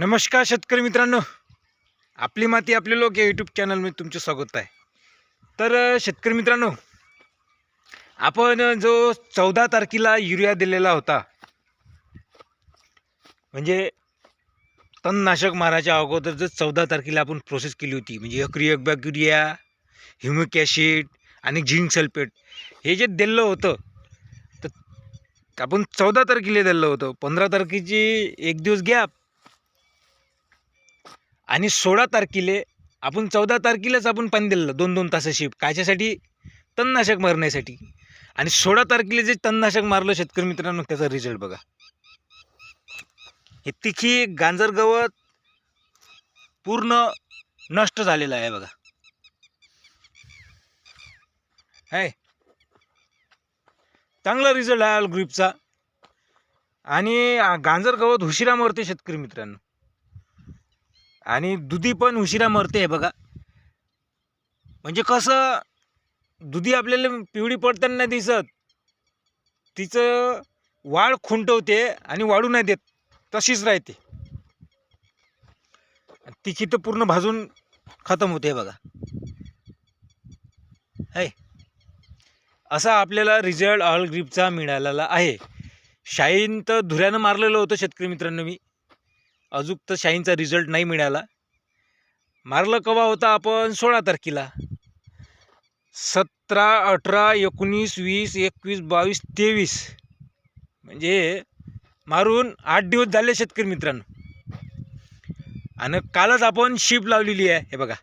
नमस्कार शेतकरी मित्रांनो. आपली माती आपले लोक या यूट्यूब चॅनलमध्ये तुमचं स्वागत आहे. तर शेतकरी मित्रांनो आपण जो चौदा तारखेला युरिया दिलेला होता म्हणजे तणनाशक मारायच्या अगोदर जर चौदा तारखेला आपण प्रोसेस केली होती म्हणजे अक्रियक बॅक्युरिया युरिया ह्युमिक ॲसिड आणि झिंक सल्फेट हे जे दिलं होतं तर आपण चौदा तारखेला दिलं होतं. पंधरा तारखेची एक दिवस गॅप आणि सोळा तारखेले आपण चौदा तारखेलाच आपण पाणी दिलेलं दोन दोन तासाशी कायच्यासाठी? तणनाशक मारण्यासाठी. आणि सोळा तारखेला जे तणनाशक मारलं शेतकरी मित्रांनो त्याचा रिझल्ट बघा. हे तिखी गांजर गवत पूर्ण नष्ट झालेलं आहे बघा. आहे चांगला रिझल्ट आहे ग्रुपचा आणि गांजर गवत उशिरा मरते शेतकरी मित्रांनो. आणि दुधी पण उशिरा मरते आहे बघा. म्हणजे कसं दुधी आपल्याला पिवळी पडताना नाही दिसत. तिचं वाढ खुंटवते आणि वाढू नाही देत तशीच राहते. तिची तर पूर्ण भाजून खतम होते बघा. है. असा आपल्याला रिझल्ट ऑल ग्रीपचा मिळालेला आहे. शाईन तर धुऱ्यानं मारलेलं होतं शेतकरी मित्रांनो मी. अजून तर शाईनचा रिझल्ट नाही मिळाला. मारलं कवा होता आपण? सोळा तारखेला. सतरा अठरा एकोणीस वीस एकवीस बावीस तेवीस. म्हणजे मारून आठ दिवस झाले शेतकरी मित्रांनो. आणि कालच आपण शिप लावलेली आहे. हे बघा.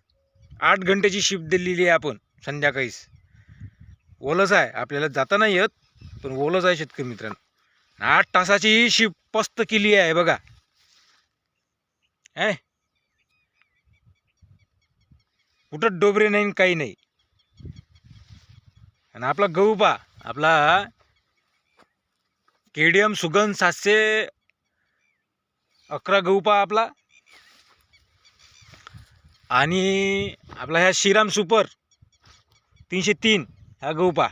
आठ घंट्याची शिप दिलेली आहे आपण संध्याकाळीच. ओलच आहे. आपल्याला जाता नाही येत पण ओलच आहे शेतकरी मित्रांनो. आठ तासाची ही शिप पस्त केली आहे. बघा. आहे कुठं डोबरे नाही काही नाही. आणि आपला गहू पा आपला केडीएम सुगंध सातशे अकरा गहू पा आपला. आणि आपला ह्या श्रीराम सुपर तीनशे तीन हा गहू पा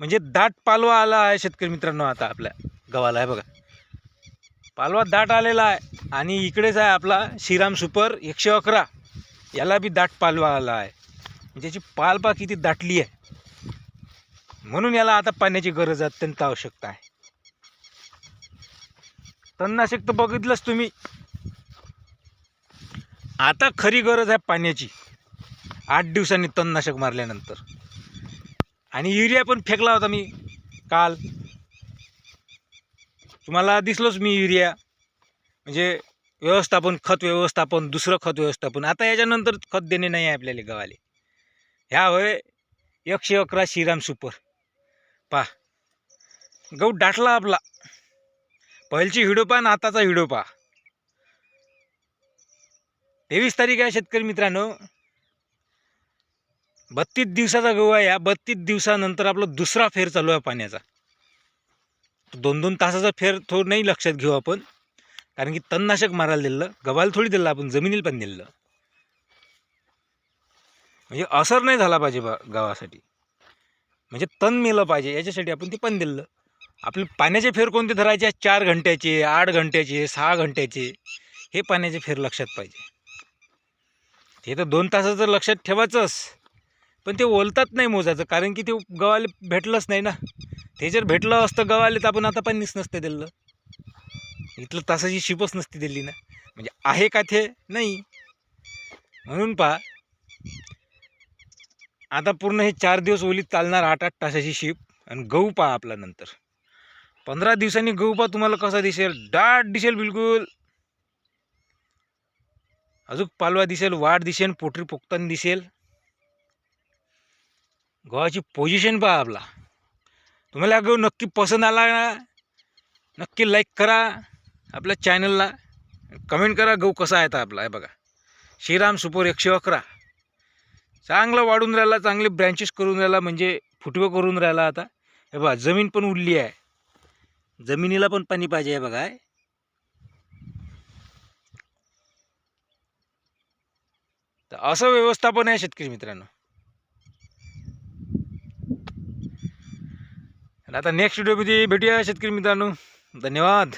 म्हणजे दाट पालवा आला आहे शेतकरी मित्रांनो आता आपल्या गव्हाला आहे बघा. पालवा दाट आलेला आहे आणि इकडेच आहे आपला श्रीराम सुपर एकशे अकरा. याला बी दाट पालवा आला आहे. ज्याची पालपा किती दाटली आहे. म्हणून याला आता पाण्याची गरज अत्यंत आवश्यकता आहे. तणनाशक तर बघितलंच तुम्ही. आता खरी गरज आहे पाण्याची. आठ दिवसांनी तणनाशक मारल्यानंतर. आणि युरिया पण फेकला होता मी काल. तुम्हाला दिसलोच मी युरिया. म्हणजे व्यवस्थापन खत व्यवस्थापन दुसरं खत व्यवस्थापन. आता याच्यानंतर खत देणे नाही आहे आपल्याला गावाले. ह्या होय एकशे अकरा श्रीराम सुपर. पा. गहू डाटला आपला. पहिलची व्हिडिओ पहा आणि आताचा व्हिडिओ पहा. तेवीस तारीख आहे शेतकरी मित्रांनो. बत्तीस दिवसाचा गहू आहे या बत्तीस दिवसानंतर आपला दुसरा फेर चालू आहे पाण्याचा. दोन दोन तासाचा फेर थोडं नाही लक्षात घेऊ आपण. कारण की तणनाशक मारायला दिलं गव्हाला थोडी दिलं आपण जमिनीला पण दिलं. म्हणजे असर नाही झाला पाहिजे बा गावासाठी म्हणजे तण मेलं पाहिजे याच्यासाठी आपण ते पण दिलं. आपले पाण्याचे फेर कोणते धरायचे? चार घंट्याचे आठ घंट्याचे सहा घंट्याचे हे पाण्याचे फेर लक्षात पाहिजे. ते तर दोन तासाचं लक्षात ठेवायचंच. पण ते ओलतात नाही मोजायचं कारण की ते गव्हाला भेटलंच नाही ना. ते जर भेटलं असतं गव्हाले तर आपण आता पाणीच नसतं दिलं. इथलं तासाची शिपच नसती दिली ना. म्हणजे आहे का ते? नाही. म्हणून पहा. आता पूर्ण हे चार दिवस ओलीत चालणार आठ आठ तासाची शिप आणि गहू पहा आपला नंतर. पंधरा दिवसांनी गहू पहा तुम्हाला कसा दिसेल. दाट दिसेल बिलकुल. अजून पालवा दिसेल वाढ दिसेल पोटरी पोखताना दिसेल. गव्हाची पोझिशन पहा आपला. तुम्हाला अगं नक्की पसंत आला ना नक्की लाईक करा आपल्या चॅनलला कमेंट करा गहू कसा आहे आता आपला हे बघा. श्रीराम सुपर एकशे अकरा. चांगला वाढून राहिला चांगले ब्रँचेस करून राहिला म्हणजे फुटवे करून राहिला आता. हे बघा जमीन पण उडली आहे. जमिनीला पण पाणी पाहिजे आहे बघा तर असं व्यवस्थापन आहे शेतकरी मित्रांनो. आणि आता नेक्स्ट व्हिडिओमध्ये भेटूया शेतकरी मित्रांनो. धन्यवाद.